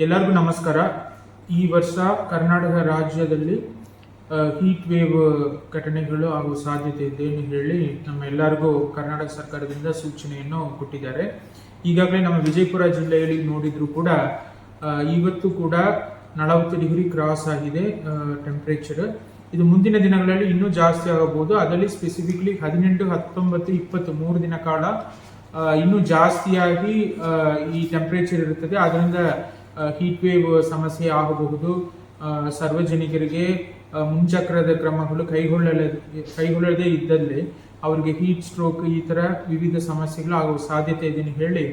ಎಲ್ಲರಿಗೂ ನಮಸ್ಕಾರ. ಈ ವರ್ಷ ಕರ್ನಾಟಕ ರಾಜ್ಯದಲ್ಲಿ ಹೀಟ್ ವೇವ್ ಘಟನೆಗಳು ಆಗುವ ಸಾಧ್ಯತೆ ಇದೆ ಎಂದು ಹೇಳಿ ನಮ್ಮ ಎಲ್ಲರಿಗೂ ಕರ್ನಾಟಕ ಸರ್ಕಾರದಿಂದ ಸೂಚನೆಯನ್ನು ಕೊಟ್ಟಿದ್ದಾರೆ. ಈಗಾಗಲೇ ನಮ್ಮ ವಿಜಯಪುರ ಜಿಲ್ಲೆಯಲ್ಲಿ ನೋಡಿದ್ರು ಕೂಡ ಇವತ್ತು ಕೂಡ ನಲವತ್ತು ಡಿಗ್ರಿ ಕ್ರಾಸ್ ಆಗಿದೆ ಟೆಂಪ್ರೇಚರ್ ಇದು ಮುಂದಿನ ದಿನಗಳಲ್ಲಿ ಇನ್ನೂ ಜಾಸ್ತಿ ಆಗಬಹುದು. ಅದರಲ್ಲಿ ಸ್ಪೆಸಿಫಿಕ್ಲಿ ಹದಿನೆಂಟು, ಹತ್ತೊಂಬತ್ತು ಇಪ್ಪತ್ತು ಮೂರು ದಿನ ಕಾಲ ಇನ್ನೂ ಜಾಸ್ತಿಯಾಗಿ ಈ ಟೆಂಪರೇಚರ್ ಇರುತ್ತದೆ. ಅದರಿಂದ ಹೀಟ್ ವೇವ್ ಸಮಸ್ಯೆ ಆಗಬಹುದು. ಸಾರ್ವಜನಿಕರಿಗೆ ಮುಂಚಕ್ರದ ಕ್ರಮಗಳು ಕೈಗೊಳ್ಳಲ, ಕೈಗೊಳ್ಳದೇ ಇದ್ದಲ್ಲಿ ಅವರಿಗೆ ಹೀಟ್ ಸ್ಟ್ರೋಕ್ ಈ ತರ ವಿವಿಧ ಸಮಸ್ಯೆಗಳು ಆಗುವ ಸಾಧ್ಯತೆ ಇದೆ ಹೇಳಿ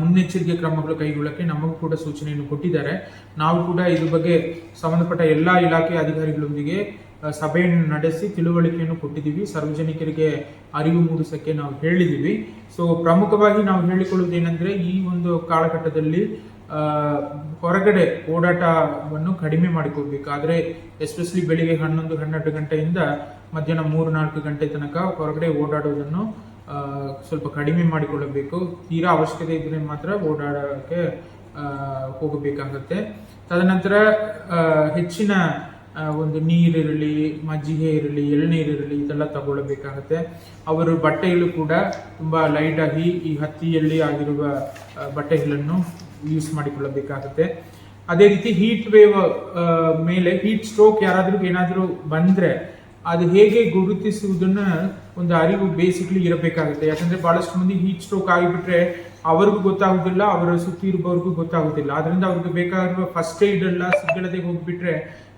ಮುನ್ನೆಚ್ಚರಿಕೆ ಕ್ರಮಗಳು ಕೈಗೊಳ್ಳಕ್ಕೆ ನಮಗೂ ಕೂಡ ಸೂಚನೆಯನ್ನು ಕೊಟ್ಟಿದ್ದಾರೆ. ನಾವು ಕೂಡ ಇದ್ರ ಬಗ್ಗೆ ಸಂಬಂಧಪಟ್ಟ ಎಲ್ಲಾ ಇಲಾಖೆ ಅಧಿಕಾರಿಗಳೊಂದಿಗೆ ಸಭೆಯನ್ನು ನಡೆಸಿ ತಿಳುವಳಿಕೆಯನ್ನು ಕೊಟ್ಟಿದ್ದೀವಿ. ಸಾರ್ವಜನಿಕರಿಗೆ ಅರಿವು ಮೂಡಿಸಕ್ಕೆ ನಾವು ಹೇಳಿದ್ದೀವಿ. ಸೊ ಪ್ರಮುಖವಾಗಿ ನಾವು ಹೇಳಿಕೊಳ್ಳುವುದೇನೆಂದ್ರೆ ಈ ಒಂದು ಕಾಲಘಟ್ಟದಲ್ಲಿ ಹೊರಗಡೆ ಓಡಾಟವನ್ನು ಕಡಿಮೆ ಮಾಡಿಕೊಳ್ಬೇಕು ಆದರೆ ಎಸ್ಪೆಷಲಿ ಬೆಳಿಗ್ಗೆ ಹನ್ನೊಂದು, ಹನ್ನೆರಡು ಗಂಟೆಯಿಂದ ಮಧ್ಯಾಹ್ನ ಮೂರು, ನಾಲ್ಕು ಗಂಟೆ ತನಕ ಹೊರಗಡೆ ಓಡಾಡೋದನ್ನು ಸ್ವಲ್ಪ ಕಡಿಮೆ ಮಾಡಿಕೊಳ್ಳಬೇಕು. ತೀರಾ ಅವಶ್ಯಕತೆ ಇದ್ರೆ ಮಾತ್ರ ಓಡಾಡೋಕ್ಕೆ ಹೋಗಬೇಕಾಗುತ್ತೆ. ತದನಂತರ ಹೆಚ್ಚಿನ ಒಂದು ನೀರಿರಲಿ, ಮಜ್ಜಿಗೆ ಇರಲಿ ಎಳ್ನೀರಿರಲಿ ಇದೆಲ್ಲ ತಗೊಳ್ಬೇಕಾಗತ್ತೆ ಅವರು ಬಟ್ಟೆಗಳು ಕೂಡ ತುಂಬ ಲೈಟ್ ಆಗಿ ಈ ಹತ್ತಿಯಲ್ಲಿ ಆಗಿರುವ ಬಟ್ಟೆಗಳನ್ನು ಯೂಸ್ ಮಾಡಿಕೊಳ್ಳಬೇಕಾಗುತ್ತೆ. ಅದೇ ರೀತಿ ಹೀಟ್ ವೇವ್ ಮೇಲೆ ಹೀಟ್ ಸ್ಟ್ರೋಕ್ ಯಾರಾದರೂ ಏನಾದರೂ ಬಂದ್ರೆ ಅದು ಹೇಗೆ ಗುರುತಿಸುವುದನ್ನ ಒಂದು ಅರಿವು ಬೇಸಿಕ್ಲಿ ಇರಬೇಕಾಗುತ್ತೆ. ಯಾಕಂದ್ರೆ ಬಹಳಷ್ಟು ಮಂದಿ ಹೀಟ್ ಸ್ಟ್ರೋಕ್ ಆಗಿಬಿಟ್ರೆ ಅವ್ರಿಗೂ ಗೊತ್ತಾಗುದಿಲ್ಲ, ಅವರ ಸುತ್ತಿ ಇರುವವರಿಗೂ ಗೊತ್ತಾಗುದಿಲ್ಲ. ಅದರಿಂದ ಅವ್ರಿಗೆ ಬೇಕಾಗಿರುವ ಫಸ್ಟ್ ಏಡ್ ಎಲ್ಲ ಸಿಗ್ಗಳದೆ ಹೋಗ್ಬಿಟ್ರೆ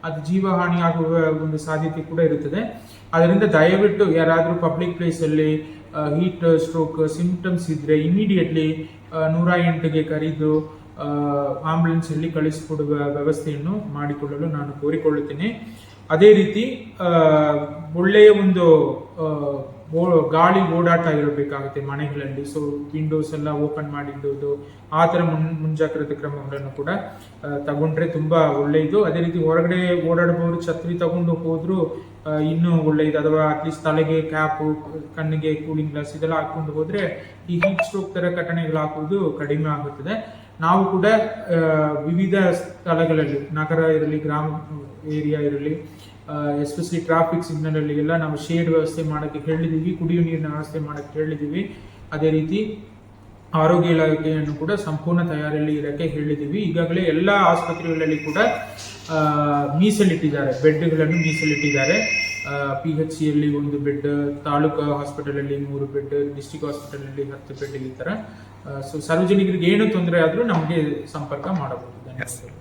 ಅದು ಜೀವಹಾನಿ ಆಗುವ ಒಂದು ಸಾಧ್ಯತೆ ಕೂಡ ಇರುತ್ತದೆ. ಅದರಿಂದ ದಯವಿಟ್ಟು ಯಾರಾದರೂ ಪಬ್ಲಿಕ್ ಪ್ಲೇಸಲ್ಲಿ ಹೀಟ್ ಸ್ಟ್ರೋಕ್ ಸಿಂಪ್ಟಮ್ಸ್ ಇದ್ರೆ ಇಮಿಡಿಯೇಟ್ಲಿ ನೂರ ಎಂಟಿಗೆ ಕರೆದು ಆಂಬುಲೆನ್ಸ್ ಅಲ್ಲಿ ಕಳಿಸಿಕೊಡುವ ವ್ಯವಸ್ಥೆಯನ್ನು ಮಾಡಿಕೊಳ್ಳಲು ನಾನು ಕೋರಿಕೊಳ್ಳುತ್ತೇನೆ. ಅದೇ ರೀತಿ ಒಳ್ಳೆಯ ಒಂದು ಗಾಳಿ ಓಡಾಟ ಇರಬೇಕಾಗುತ್ತೆ ಮನೆಗಳಲ್ಲಿ. ಸೊ ವಿಂಡೋಸ್ ಎಲ್ಲ ಓಪನ್ ಮಾಡಿಡೋದು ಆ ಥರ ಮುನ್, ಮುಂಜಾಗ್ರತೆ ಕ್ರಮಗಳನ್ನು ಕೂಡ ತಗೊಂಡ್ರೆ ತುಂಬಾ ಒಳ್ಳೆಯದು. ಅದೇ ರೀತಿ ಹೊರಗಡೆ ಓಡಾಡಬಹುದು ಛತ್ರಿ ತಗೊಂಡು ಹೋದ್ರು ಇನ್ನೂ ಒಳ್ಳೆಯದು. ಅಥವಾ ಅಟ್ಲೀಸ್ಟ್ ತಲೆಗೆ ಕ್ಯಾಪು ಕಣ್ಣಿಗೆ ಕೂಲಿಂಗ್ ಗ್ಲಾಸ್ ಇದೆಲ್ಲ ಹಾಕೊಂಡು ಹೋದ್ರೆ ಈ ಹೀಟ್ ಸ್ಟ್ರೋಕ್ ತರ ಘಟನೆಗಳು ಹಾಕುವುದು ಕಡಿಮೆ ಆಗುತ್ತದೆ. ನಾವು ಕೂಡ ವಿವಿಧ ಸ್ಥಳಗಳಲ್ಲಿ, ನಗರ ಇರಲಿ, ಗ್ರಾಮ ಏರಿಯಾ ಇರಲಿ ಎಸ್ಪೆಷಲಿ ಟ್ರಾಫಿಕ್ ಸಿಗ್ನಲ್ ಅಲ್ಲಿ ಎಲ್ಲ ನಾವು ಶೇಡ್ ವ್ಯವಸ್ಥೆ ಮಾಡಕ್ಕೆ ಹೇಳಿದೀವಿ ಕುಡಿಯುವ ನೀರಿನ ವ್ಯವಸ್ಥೆ ಮಾಡಕ್ಕೆ ಹೇಳಿದೀವಿ ಅದೇ ರೀತಿ ಆರೋಗ್ಯ ಇಲಾಖೆಯನ್ನು ಕೂಡ ಸಂಪೂರ್ಣ ತಯಾರಿಯಲ್ಲಿ ಇರಕ್ಕೆ ಹೇಳಿದೀವಿ ಈಗಾಗಲೇ ಎಲ್ಲ ಆಸ್ಪತ್ರೆಗಳಲ್ಲಿ ಕೂಡ ಮೀಸಲಿಟ್ಟಿದ್ದಾರೆ, ಬೆಡ್ಗಳನ್ನು ಮೀಸಲಿಟ್ಟಿದ್ದಾರೆ. ಪಿ ಎಚ್ ಸಿಯಲ್ಲಿ ಒಂದು ಬೆಡ್, ತಾಲೂಕು ಹಾಸ್ಪಿಟಲಲ್ಲಿ ಮೂರು ಬೆಡ್, ಡಿಸ್ಟಿಕ್ ಹಾಸ್ಪಿಟಲಲ್ಲಿ ಹತ್ತು ಬೆಡ್ ಈ ತರ ಸೊ ಸಾರ್ವಜನಿಕರಿಗೆ ಏನು ತೊಂದರೆ ಆದರೂ ನಮಗೆ ಸಂಪರ್ಕ ಮಾಡಬಹುದು. ಧನ್ಯವಾದಗಳು.